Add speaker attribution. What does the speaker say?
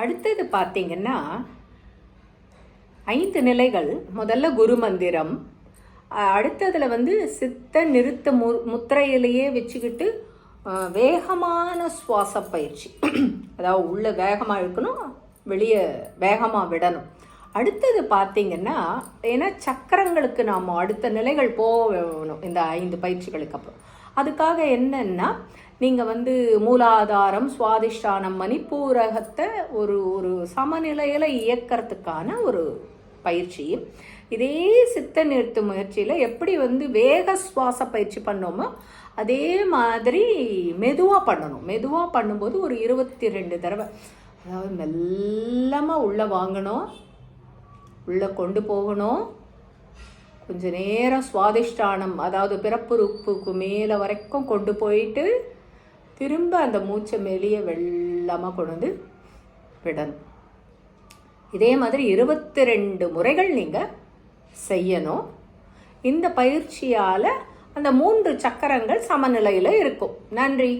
Speaker 1: அடுத்தது பார்த்தீங்கன்னா ஐந்து நிலைகள். முதல்ல குரு மந்திரம். அடுத்ததில் வந்து சித்த நிறுத்த மு முத்திரையிலேயே வச்சுக்கிட்டு வேகமான சுவாச பயிற்சி. அதாவது உள்ளே வேகமாக இருக்கணும் வெளியே வேகமாக விடணும். அடுத்தது பார்த்தீங்கன்னா ஏன்னா சக்கரங்களுக்கு நாம் அடுத்த நிலைகள் போகணும் இந்த ஐந்து பயிற்சிகளுக்கு அப்புறம். அதுக்காக என்னன்னா நீங்கள் வந்து மூலாதாரம் சுவாதிஷ்டானம் மணிப்பூரகத்தை ஒரு ஒரு சமநிலையில் இயக்கிறதுக்கான ஒரு பயிற்சி. இதே சித்த நிறுத்து முயற்சியில் எப்படி வந்து வேக சுவாச பயிற்சி பண்ணோமோ அதே மாதிரி மெதுவாக பண்ணணும். மெதுவாக பண்ணும்போது ஒரு இருபத்தி ரெண்டு தடவை. அதாவது மெல்லமாக உள்ளே வாங்கணும். உள்ளே கொண்டு போகணும். கொஞ்ச நேரம் சுவாதிஷ்டானம் அதாவது பிறப்புறுப்புக்கு மேலே வரைக்கும் கொண்டு போயிட்டு திரும்ப அந்த மூச்சை மேலேயே வெள்ளமாக கொண்டு வந்து விடணும். இதே மாதிரி இருபத்தி ரெண்டு முறைகள் நீங்கள் செய்யணும். இந்த பயிற்சியால் அந்த மூன்று சக்கரங்கள் சமநிலையில் இருக்கும். நன்றி.